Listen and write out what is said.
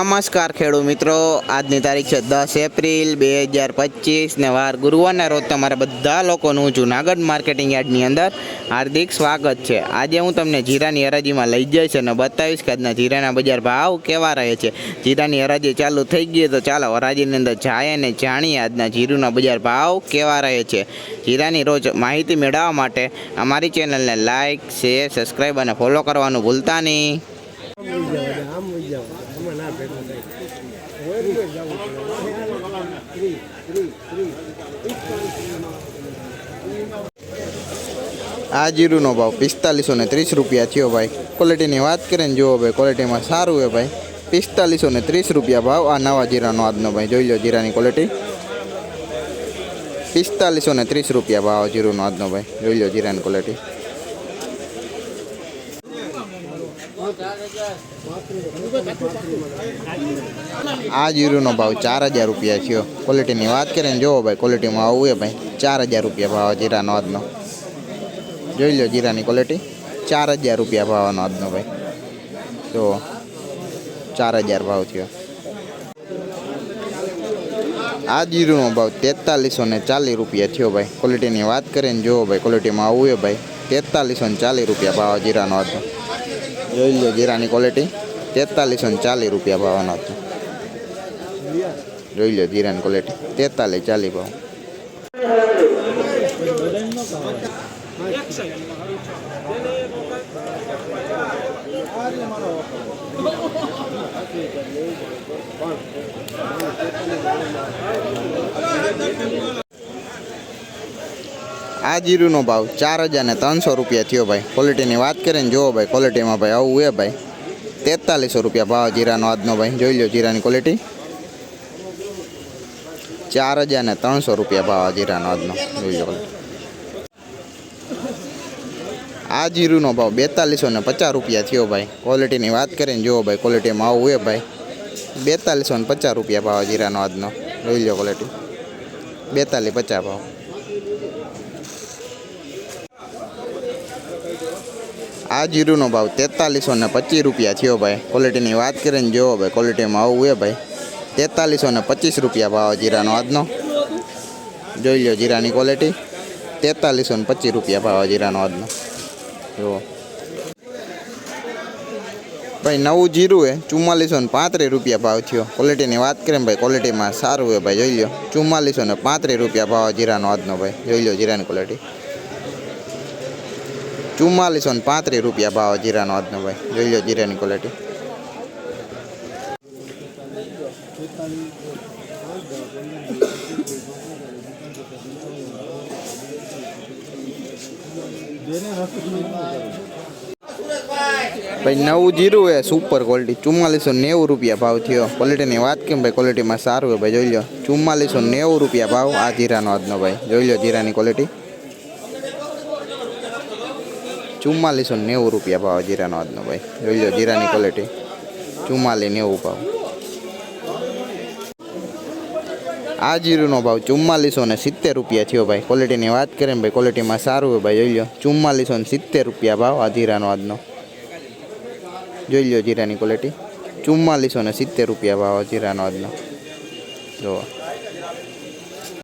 નમસ્કાર ખેડૂત મિત્રો. આજની તારીખ છે દસ એપ્રિલ બે હજાર પચીસ ને વાર ગુરુવારના રોજ તમારા બધા લોકોનું જુનાગઢ માર્કેટિંગ યાર્ડની અંદર હાર્દિક સ્વાગત છે. આજે હું તમને જીરાની હરાજીમાં લઈ જઈશ અને બતાવીશ કે આજના જીરાના બજાર ભાવ કેવા રહે છે. જીરાની હરાજી ચાલુ થઈ ગઈ તો ચાલો હરાજીની અંદર જાય અને જાણીએ આજના જીરુના બજાર ભાવ કેવા રહે છે. જીરાની રોજ માહિતી મેળવવા માટે અમારી ચેનલને લાઇક શેર સબસ્ક્રાઈબ અને ફોલો કરવાનું ભૂલતા નહીં. આ જીરુનો ભાવ પિસ્તાલીસો ને ત્રીસ રૂપિયા થયો ભાઈ. ક્વોલિટીની વાત કરીએ ને જુઓ ભાઈ ક્વોલિટીમાં સારું છે ભાઈ. પિસ્તાલીસો ને ત્રીસ રૂપિયા ભાવ આ નવા જીરાનો આજનો ભાઈ. જોઈ લો જીરાની ક્વોલિટી પિસ્તાલીસો ને ત્રીસ રૂપિયા ભાવ જીરુનો આજનો ભાઈ. જોઈ લો જીરાની ક્વોલિટી આ જીરુનો ભાવ ચાર હજાર રૂપિયા થયો. ક્વોલિટીની વાત કરીએ ને જોવો ભાઈ ક્વોલિટીમાં આવું એ ભાઈ, ચાર હજાર રૂપિયા ભાવ જીરાનો આજનો. જોઈ લો જીરાની ક્વોલિટી ચાર હજાર રૂપિયા ભાવનો આજનો ભાઈ. જો, ચાર હજાર ભાવ થયો. આ જીરુનો ભાવ તેતાલીસો ને ચાલીસ રૂપિયા થયો ભાઈ. ક્વોલિટીની વાત કરીએ ને જોવો ભાઈ ક્વોલિટીમાં આવું એ ભાઈ, તેતાલીસો ને ચાલીસ રૂપિયા ભાવ જીરાનો હતો જોઈ લો જીરાની ક્વોલિટી તેતાલીસો ને ચાલીસ રૂપિયા ભાવનો હતો. જોઈ લો જીરાની ક્વોલિટી તેતાલીસ, ચાલીસ ભાવ. આ જીરુનો ભાવ ચાર હજાર ને ત્રણસો રૂપિયા થયો ભાઈ. ક્વોલિટીની વાત કરીએ ને જુઓ ભાઈ ક્વોલિટીમાં ભાઈ આવું એ ભાઈ. તેતાલીસો રૂપિયા ભાવ જીરાનો આજનો ભાઈ. જોઈ લો જીરાની ક્વોલિટી ચાર હજાર ને ત્રણસો રૂપિયા ભાવ જીરાનો આજનો. જોઈ લો આ જીરુનો ભાવ બેતાલીસો ને પચાસ રૂપિયા થયો ભાઈ. ક્વોલિટીની વાત કરીને જુઓ ભાઈ ક્વોલિટીમાં આવું એ ભાઈ. બેતાલીસો ને પચાસ રૂપિયા ભાવ જીરાનો આજનો. જોઈ લો ક્વોલિટી બેતાલીસ પચાસ ભાવ. આ જીરુનો ભાવ તેતાલીસો ને પચીસ રૂપિયા થયો ભાઈ. ક્વોલિટીની વાત કરીને જોવો ભાઈ ક્વોલિટીમાં આવું એ ભાઈ. તેતાલીસો ને પચીસ રૂપિયા ભાવ જીરાનો આજનો. જોઈ લો જીરાની ક્વોલિટી તેતાલીસો ને પચીસ રૂપિયા ભાવ જીરાનો આજનો. જુઓ. ભાઈ, નવું જીરું એ ચુમ્માલીસો ને પાંત્રીસ રૂપિયા ભાવ થયો. ક્વોલિટીની વાત કરીએ ભાઈ ક્વોલિટીમાં સારું હોય ભાઈ, જોઈ લો ચુમ્માલીસો ને પાંત્રીસ રૂપિયા ભાવ જીરાનો આજનો ભાઈ. જોઈ લો જીરાની ક્વોલિટી ચુમ્માલીસો ને પાંત્રીસ રૂપિયા ભાવ જીરાનો આજનો ભાઈ. જોઈ લો જીરાની ક્વોલિટી ભાઈ, નવું જીરું એ સુપર ક્વોલિટી ચુમ્માલીસો નેવું રૂપિયા ભાવ થયો. ક્વોલિટીની વાત કેમ ભાઈ? ક્વોલિટીમાં સારું હોય ભાઈ, જોઈ લો. ચુમ્માલીસો નેવું રૂપિયા ભાવ આ જીરાનો આજનો ભાઈ. જોઈ લો જીરાની ક્વોલિટી ચુમ્માલીસો નેવું રૂપિયા ભાવ જીરાનો આજનો ભાઈ. જોઈ લો જીરાની ક્વોલિટી ચુમ્માલી નેવું ભાવ. આ જીરુનો ભાવ ચુમ્માલીસો ને સિત્તેર રૂપિયા થયો ભાઈ. ક્વોલિટીની વાત કરીએ ભાઈ ક્વોલિટીમાં સારું હોય ભાઈ. જોઈ લો, ચુમ્માલીસો ને સિત્તેર રૂપિયા ભાવ આ જીરાનો આજનો. જોઈ લો જીરાની ક્વોલિટી ચુમ્માલીસો ને સિત્તેર રૂપિયા ભાવ જીરાનો આજનો. જો